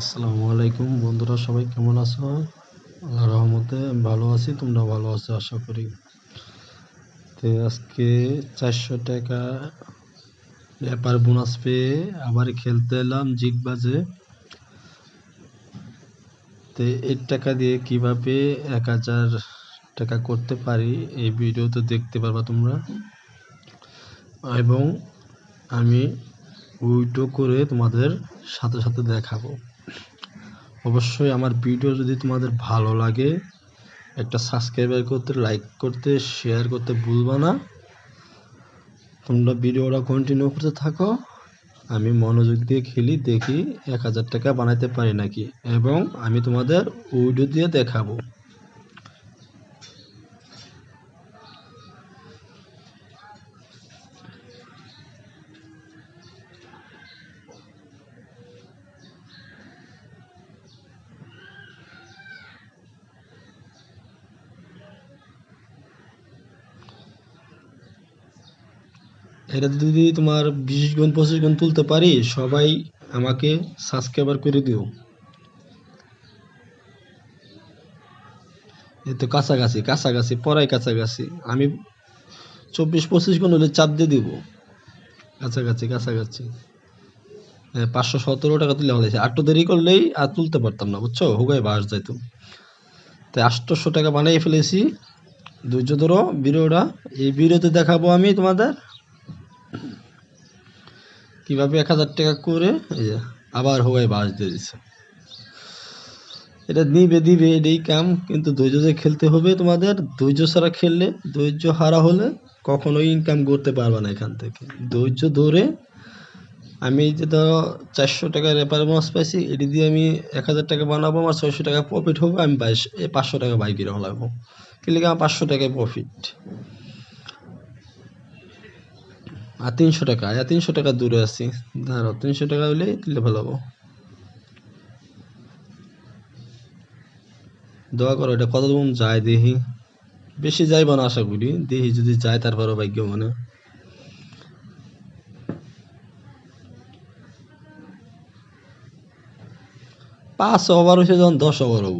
আসসালামু আলাইকুম বন্ধুরা, সবাই কেমন আছো? আল্লাহ রহমতে ভালো আছি তোমরা ভালো আছো, আশা করি। তো আজকে চারশো টাকা ব্যাপার বোনাস পেয়ে আবার খেলতে এলাম জিগ বাজে। তো এর টাকা দিয়ে কীভাবে এক হাজার টাকা করতে পারি এই ভিডিওতে দেখতে পারবা তোমরা। এবং আমি উইটো করে তোমাদের সাথে সাথে দেখাবো। অবশ্যই আমার ভিডিও যদি তোমাদের ভালো লাগে, একটা সাবস্ক্রাইবার করতে লাইক করতে শেয়ার করতে ভুলবা না। তোমরা ভিডিওটা কন্টিনিউ করতে থাকো। আমি মনোযোগ দিয়ে খেলি, দেখি এক হাজার টাকা বানাইতে পারি নাকি। এবং আমি তোমাদের উইডিও দিয়ে দেখাবো। এটা যদি তোমার বিশ গুণ, পঁচিশ গুণ তুলতে পারি, সবাই আমাকে সাবস্ক্রাইবার করে দিও। এই তো কাছাকাছি কাছাকাছি পড়াই কাছাকাছি। আমি চব্বিশ, পঁচিশ গুণ হলে চাপ দিয়ে দিব। কাছাকাছি কাছাকাছি। হ্যাঁ পাঁচশো সতেরো টাকা তুলে হলেছে আটটু দেরি করলেই আর তুলতে পারতাম না, বুঝছ? হুগাই বাস যাইতো। তাই আটশোশো টাকা বানিয়ে ফেলেছি। ধৈর্য ধরো, ভিডিওটা। এই ভিডিওতে দেখাবো আমি তোমাদের কীভাবে এক হাজার টাকা করে, এই যে, আবার হওয়ায় বাস দিয়ে দিচ্ছে এটা নিবে দিবে, এটাই কাম, কিন্তু ধৈর্য দিয়ে খেলতে হবে তোমাদের, ধৈর্য ছাড়া খেললে, ধৈর্য হারা হলে কখনোই ইনকাম করতে পারবে না এখান থেকে। ধৈর্য ধরে আমি যে ধরো চারশো টাকা রেপার মাছ পাইছি, এটি দিয়ে আমি এক হাজার টাকা বানাবো, আমার ছয়শো টাকা প্রফিট হবে, আমি বাইশ পাঁচশো টাকা বাইকের হলাবো কিন্তু আমার পাঁচশো টাকায় প্রফিট আর তিনশো টাকা আর তিনশো টাকা দূরে আছি। ধরো তিনশো টাকা হলে তুলে ফেলাবো দোয়া করো, এটা কত দূর যায় দেখি বেশি যাইব না আশা করি। দেখি যদি যায় তারপরও ভাগ্য মানে পাঁচ ওভার হয়েছে যখন দশ ওভার হব।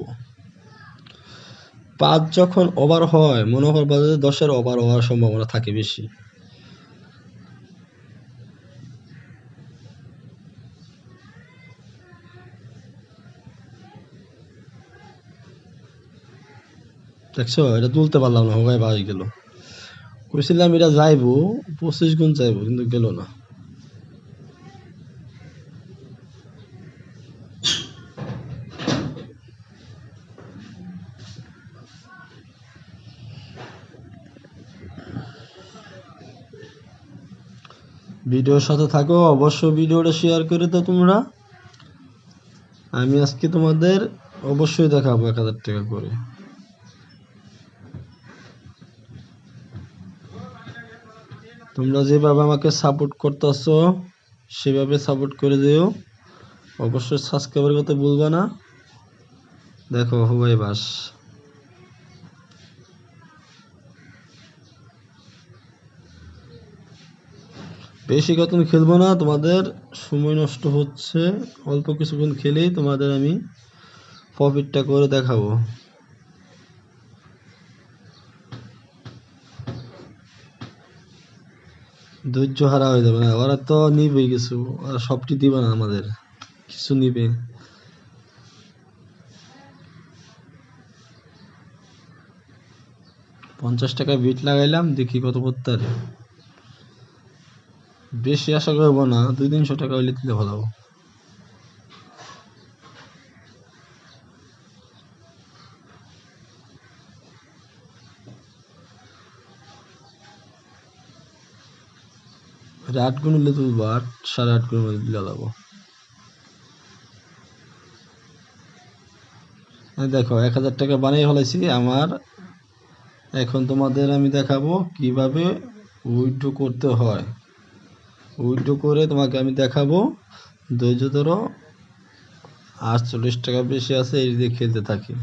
পাঁচ যখন ওভার হয়, মনে করবা যে দশের ওভার হওয়ার সম্ভাবনা থাকে বেশি। দেখছ, এটা তুলতে পারলাম না হোগায় বাস গেল। কইছিলাম এটা যাইবো, পঁচিশ গুণ যাইবো কিন্তু গেল না। ভিডিওর সাথে থাকো, অবশ্যই ভিডিওটা শেয়ার করে দাও তোমরা। আমি আজকে তোমাদের অবশ্যই দেখাবো এক হাজার টাকা করে। তোমরা যেভাবে আমাকে সাপোর্ট করতেছো, সেভাবে সাপোর্ট করে দিও। অবশ্যই সাবস্ক্রাইবার কথা বলবে না। দেখো, হুবাই বাস। বেশি কতক্ষণ খেলব না, তোমাদের সময় নষ্ট হচ্ছে। অল্প কিছুক্ষণ খেলেই তোমাদের আমি প্রফিটটা করে দেখাবো। ধৈর্য হারা হয়ে যাবে না। ওরা তো নিবে কিছু। ওরা সবটি দিবে না আমাদের। কিছু নিবে। পঞ্চাশ টাকা বিট লাগাইলাম, দেখি কত করতে পারে। বেশি আশা করব না। দুই তিনশো টাকা হইলে দিলে ভালো এটা আট গুণ হলে তুলবো আট সাড়ে আট গুণ মধ্যে দিলে যাব দেখো, এক হাজার টাকা বানিয়ে ফেলেছি আমার। এখন তোমাদের আমি দেখাবো কীভাবে উইড্রো করতে হয়। উইড্রো করে তোমাকে আমি দেখাবো। ধৈর্য ধরো। আটচল্লিশ টাকা বেশি আছে, এই দিয়ে খেলতে থাকি।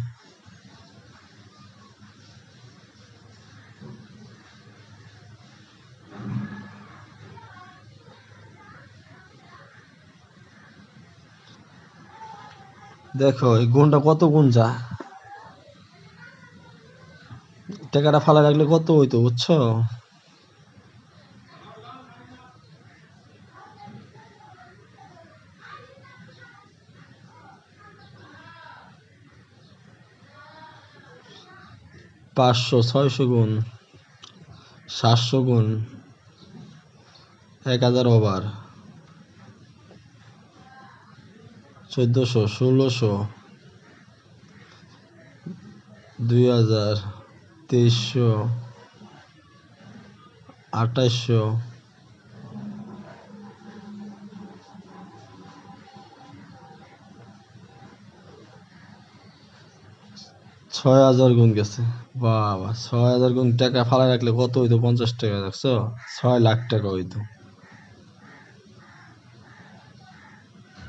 দেখো, এই গুণটা কত গুণ যা। টাকাটা ফালা রাখলে কত হইতো, বুঝছ? পাঁচশো, ছয়শো গুণ, সাতশো গুণ, এক হাজার ওভার। চোদ্দোশো, ষোলোশো দুই হাজার তেইশশো আঠাশশো ছয় হাজার গুণ গেছে। বাবা ছয় হাজার গুণ টাকা ফালাই রাখলে কত হইতো? পঞ্চাশ টাকা, দেখছ? ছয় লাখ টাকা হইতো।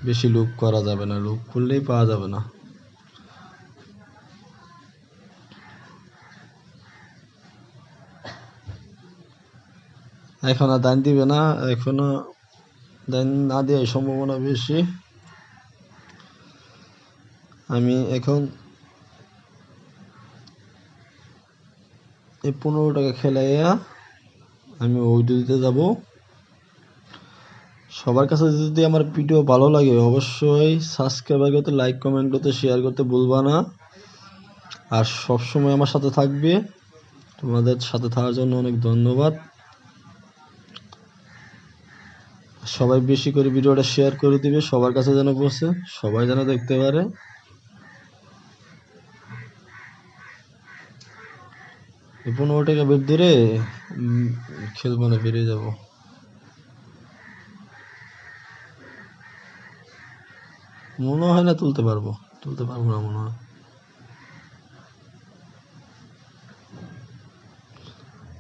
বেশি লুপ করা যাবে না লুপ করলেই পাওয়া যাবে না। এখন আর দান দিবে না, এখনও দান না দেওয়ার সম্ভাবনা বেশি। আমি এখন এই পনেরো টাকা খেলাইয়া আমি ওই দিতে যাব। সবার কাছে যদি আমার ভিডিও ভালো লাগে, অবশ্যই সাবস্ক্রাইব করতে লাইক কমেন্ট করতে শেয়ার করতে ভুলবা না। আর সবসময় আমার সাথে থাকবে। তোমাদের সাথে থাকার জন্য অনেক ধন্যবাদ। সবাই বেশি করে ভিডিওটা শেয়ার করে দিবে, সবার কাছে যেন পৌঁছে, সবাই যেন দেখতে পারে। পনেরো টাকা বের ধরে খেলব না, বেরিয়ে যাব। মনে হয় না তুলতে পারব। তুলতে পারব না মনে হয়।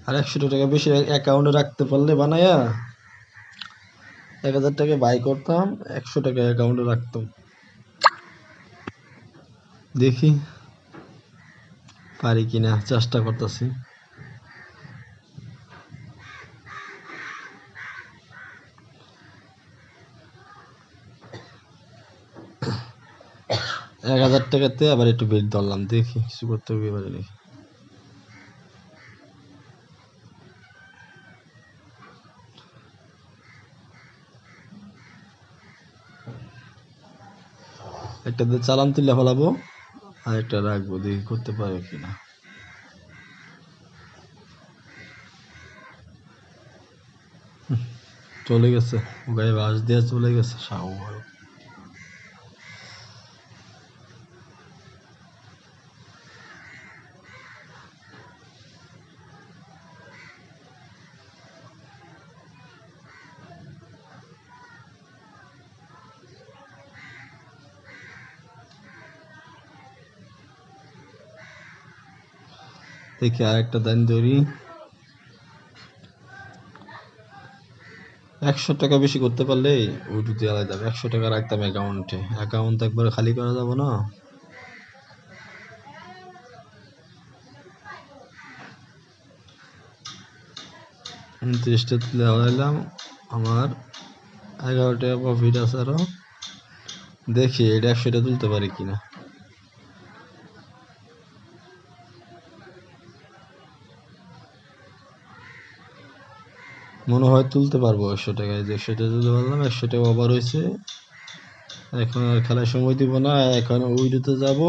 আর একশো টাকা বেশি অ্যাকাউন্টে রাখতে পারলে বানায়া এক হাজার টাকা বাই করতাম, একশো টাকা অ্যাকাউন্টে রাখতাম। দেখি পারি কিনা, চেষ্টা করতেছি এক হাজার টাকাতে আবার একটু বেড ধরলাম, দেখি কিছু করতে হবে এবারে দেখি একটা চালান তুলে ফেলাবো, আর একটা রাখব, দেখি করতে পারে কিনা। চলে গেছে গায়ে বাস দিয়ে চলে গেছে সাউ দেখি আরেকটা দান ধরি। একশো টাকা বেশি করতে পারলে ওইটু দেওয়া যাবে একশো টাকা রাখতাম অ্যাকাউন্টে অ্যাকাউন্ট একবারে খালি করা যাবে না। উনত্রিশটা তুলে হারাইলাম আমার এগারো টাকা প্রফিট আছে আরও। দেখি এটা একশোটা তুলতে পারি কিনা। মনে হয় তুলতে পারব একশো টাকায়, যে একশো টাকা তুলতে পারলাম একশো টাকা ওভার হয়েছে। এখন আর খেলার সময় দিব না, এখন উইডোতে যাব।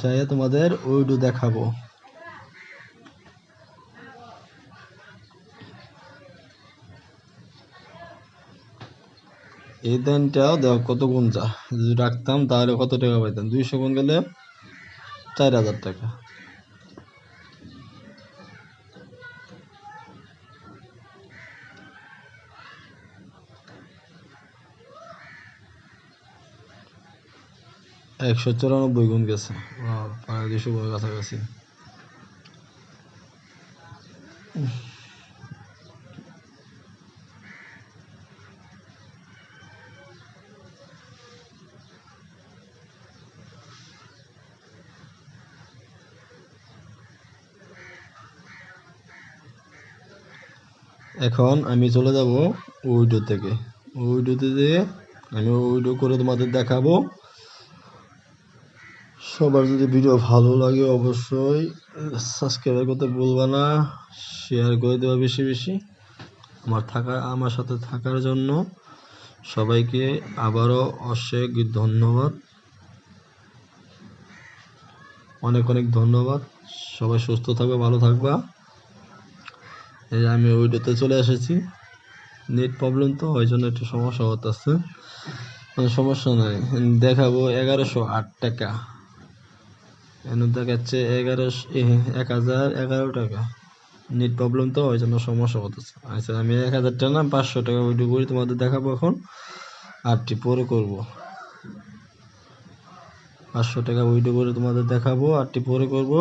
যাই তোমাদের উইডো দেখাবো। এই দানটাও দেখো কত গুণ যা। যদি রাখতাম তাহলে কত টাকা পাইতাম? দুইশো গুণ গেলে চার হাজার টাকা। একশো চুরানব্বই গুণ গেছে। প্রায় দুশো গুণ কাছাকাছি। এখন আমি চলে যাব উইডো থেকে। উইডোতে দিয়ে আমি উইডো করে তোমাদের দেখাবো সবার যদি ভিডিও ভালো লাগে অবশ্যই সাবস্ক্রাইব করতে ভুলবা না শেয়ার করে দেওয়া বেশি বেশি। আমার থাকা, আমার সাথে থাকার জন্য সবাইকে আবারও অশেষ ধন্যবাদ। অনেক অনেক ধন্যবাদ। সবাই সুস্থ থাকবে, ভালো থাকবা। এই আমি ওইটাতে চলে এসেছি। নেট প্রবলেম তো, ওই জন্য একটু সমস্যা হতেছে কোনো সমস্যা নাই। দেখাবো এগারোশো আট টাকা। এখানে দেখাচ্ছে এগারোশো এক হাজার এগারো টাকা। নেট প্রবলেম তো, ওই জন্য সমস্যা হতেছে আচ্ছা আমি এক হাজার টাকা না, পাঁচশো টাকা ওইটু করে তোমাদের দেখাবো এখন। আটটি পরে করব। পাঁচশো টাকা ওইটু করে তোমাদের দেখাবো, আটটি পরে করব।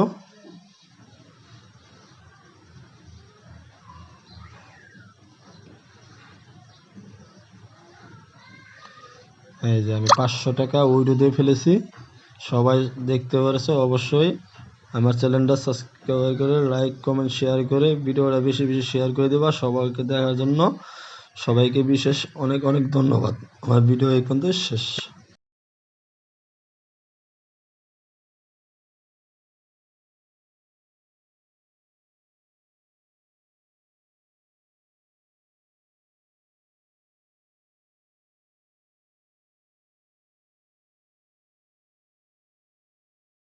এই যে আমি পাঁচশো টাকা উইডো দিয়ে ফেলেছি। সবাই দেখতে পেরেছে অবশ্যই। আমার চ্যানেলটা সাবস্ক্রাইব করে লাইক কমেন্ট শেয়ার করে, ভিডিওটা বেশি বেশি শেয়ার করে দেবা সবাইকে দেখার জন্য। সবাইকে বিশেষ অনেক অনেক ধন্যবাদ। আমার ভিডিও এই পর্যন্ত শেষ।